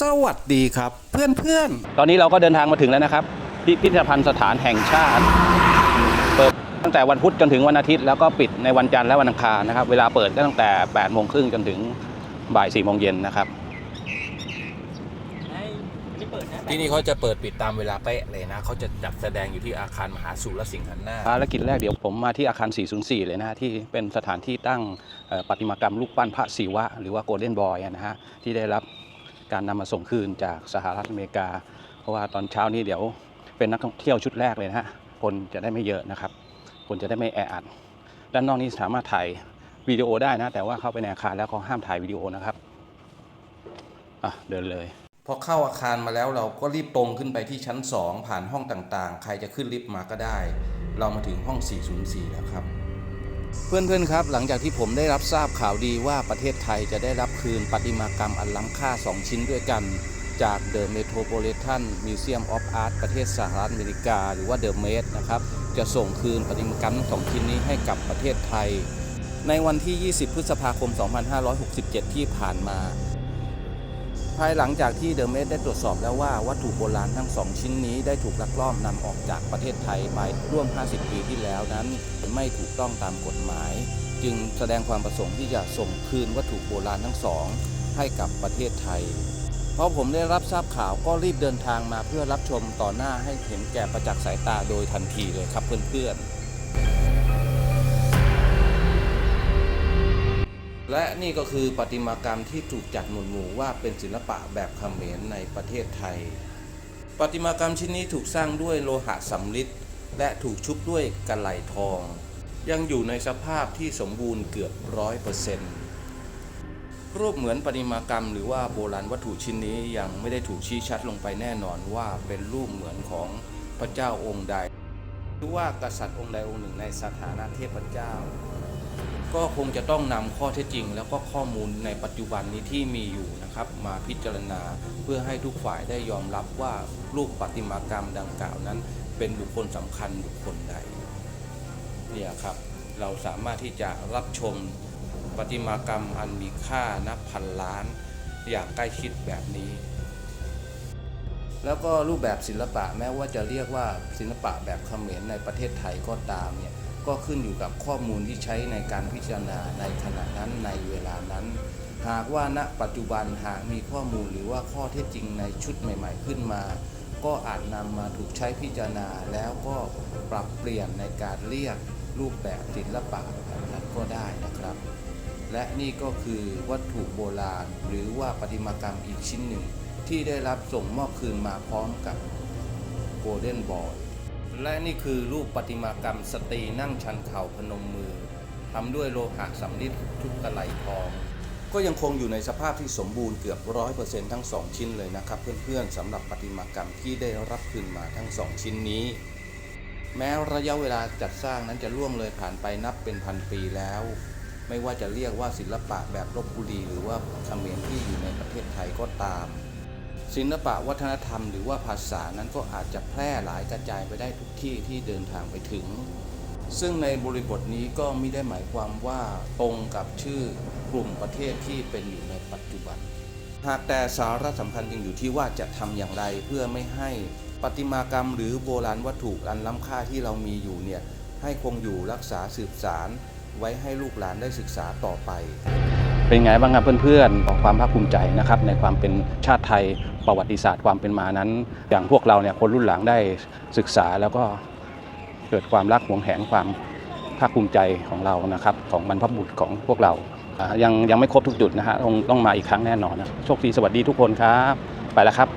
สวัสดีครับเพื่อนเพื่อนตอนนี้เราก็เดินทางมาถึงแล้วนะครับพิพิธภัณฑ์สถานแห่งชาติ เปิดตั้งแต่วันพุธจนถึงวันอาทิตย์ แล้วก็ปิดในวันจันทร์และวันอังคารนะครับ เวลาเปิดก็ตั้งแต่8โมงครึ่งจนถึงบ่าย4โมงเย็นนะครับ ที่นี่เขาจะเปิดปิดตามเวลาเป๊ะเลยนะเขาจะจัดแสดงอยู่ที่อาคารมหาสุรสิงหันหน้าภารกิจแรกเดี๋ยวผมมาที่อาคาร 404 เลยนะฮะที่เป็นสถานที่ตั้งเอ่อประติมากรรมรูปปั้นพระศิวะ หรือว่าโกลเด้นบอยนะฮะที่ได้รับ การนำมาส่งคืนจากสหรัฐอเมริกา เพราะว่าตอนเช้านี้เดี๋ยวเป็นนักท่องเที่ยวชุดแรกเลยนะฮะคนจะได้ไม่เยอะนะครับ คนจะได้ไม่แออัดด้านนอกนี้สามารถถ่ายวิดีโอได้นะ แต่ว่าเข้าไปในอาคารแล้วเขาห้ามถ่ายวิดีโอนะครับอะเดินเลยพอเข้าอาคารมาแล้วเราก็รีบตรงขึ้นไปที่ชั้น 2 ผ่านห้องต่างๆ ใครจะขึ้นลิฟต์มาก็ได้ เรามาถึงห้อง 404 แล้วครับ เพื่อนๆครับหลังจากที่ผมได้รับทราบข่าวดีว่าประเทศไทยจะได้รับคืนปาติมากรรมอันล้ำค่า 2 ชิ้นด้วยกัน จาก The Metropolitan Museum of Art ประเทศสหรัฐอเมริกา หรือว่า The Met นะครับจะส่งคืนปาติมากรรมทั้งสองชิ้นนี้ให้กับประเทศไทย ในวันที่ 20 พฤษภาคม 2567 ที่ผ่านมา ภายหลังจากที่เดอะเมดได้ตรวจสอบแล้วว่าวัตถุโบราณทั้งสองชิ้นนี้ได้ถูกลักลอบนำออกจากประเทศไทยไปร่วม 50 ปีที่แล้วนั้น ไม่ถูกต้องตามกฎหมาย จึงแสดงความประสงค์ที่จะส่งคืนวัตถุโบราณทั้งสองให้กับประเทศไทย เพอผมได้รับทราบข่าวก็รีบเดินทางมาเพื่อรับชมต่อหน้าให้เห็นแก่ประจักษ์สายตาโดยทันทีเลยครับเพื่อนๆ และนี่ก็คือประติมากรรมที่ถูกจัดหมวดหมู่ว่าเป็นศิลปะแบบเขมรในประเทศไทยประติมากรรมชิ้นนี้ถูกสร้างด้วยโลหะสำริดและถูกชุบด้วยกระไหลทอง ยังอยู่ในสภาพที่สมบูรณ์เกือบร้อยเปอร์เซ็นต์รูปเหมือนประติมากรรมหรือว่าโบราณวัตถุชิ้นนี้ยังไม่ได้ถูกชี้ชัดลงไปแน่นอนว่าเป็นรูปเหมือนของพระเจ้าองค์ใด หรือว่ากษัตริย์องค์ใดองค์หนึ่งในสถานะเทพเจ้า ก็คงจะต้องนำข้อเท็จจริง แล้วก็ข้อมูลในปัจจุบันนี้ที่มีอยู่นะครับ มาพิจารณาเพื่อให้ทุกฝ่ายได้ยอมรับว่ารูปประติมากรรมดังกล่าวนั้น เป็นบุคคลสำคัญบุคคลใดเนี่ยครับเราสามารถที่จะรับชมประติมากรรมอันมีค่านับพันล้าน อย่างใกล้ชิดแบบนี้ แล้วก็รูปแบบศิลปะแม้ว่าจะเรียกว่าศิลปะแบบเขมรในประเทศไทยก็ตามเนี่ย ก็ขึ้นอยู่กับข้อมูลที่ใช้ในการพิจารณาในขณะนั้นในเวลานั้น หากว่าณปัจจุบันหากมีข้อมูลหรือว่าข้อเท็จจริงในชุดใหม่ ๆ ขึ้นมา ก็อาจนำมาถูกใช้พิจารณาแล้วก็ปรับเปลี่ยนในการเรียกรูปแบบศิลปะแบบนั้นก็ได้นะครับ และนี่ก็คือวัตถุโบราณ หรือว่าประติมากรรมอีกชิ้นหนึ่ง ที่ได้รับส่งมอบคืนมาพร้อมกับโกลเด้นบอล และนี่คือรูปประติมากรรมสตรีนั่งชันเข่าพนมมือทำด้วยโลหะสำริดทุกกระไหลทอง ก็ยังคงอยู่ในสภาพที่สมบูรณ์เกือบร้อยเปอร์เซ็นต์ทั้งสองชิ้นเลยนะครับ เพื่อนๆสำหรับประติมากรรมที่ได้รับคืนมาทั้งสองชิ้นนี้ แม้ระยะเวลาจัดสร้างนั้นจะล่วงเลยผ่านไปนับเป็นพันปีแล้ว ไม่ว่าจะเรียกว่าศิลปะแบบลบบุรีหรือว่าเขมรที่อยู่ในประเทศไทยก็ตาม ศิลปะวัฒนธรรมหรือว่าภาษานั้นก็อาจจะแพร่หลายกระจายไปได้ทุกที่ที่เดินทางไปถึง ซึ่งในบริบทนี้ก็ไม่ได้หมายความว่าตรงกับชื่อกลุ่มประเทศที่เป็นอยู่ในปัจจุบัน หากแต่สาระสำคัญจึงอยู่ที่ว่าจะทำอย่างไรเพื่อไม่ให้ประติมากรรมหรือโบราณวัตถุอันล้ำค่าที่เรามีอยู่เนี่ยให้คงอยู่รักษาสืบสาร ไว้ให้ลูกหลานได้ศึกษาต่อไป เป็นไงบ้างครับเพื่อนๆของความภาคภูมิใจนะครับในความเป็นชาติไทยประวัติศาสตร์ความเป็นมานั้น อย่างพวกเราเนี่ยคนรุ่นหลังได้ศึกษาแล้วก็เกิดความรักหวงแหนความภาคภูมิใจของเรานะครับของบรรพบุรุษของพวกเราอ่ายังยังไม่ครบทุกจุดนะฮะต้องต้องมาอีกครั้งแน่นอนนะโชคดีสวัสดีทุกคนครับ ไปแล้วครับ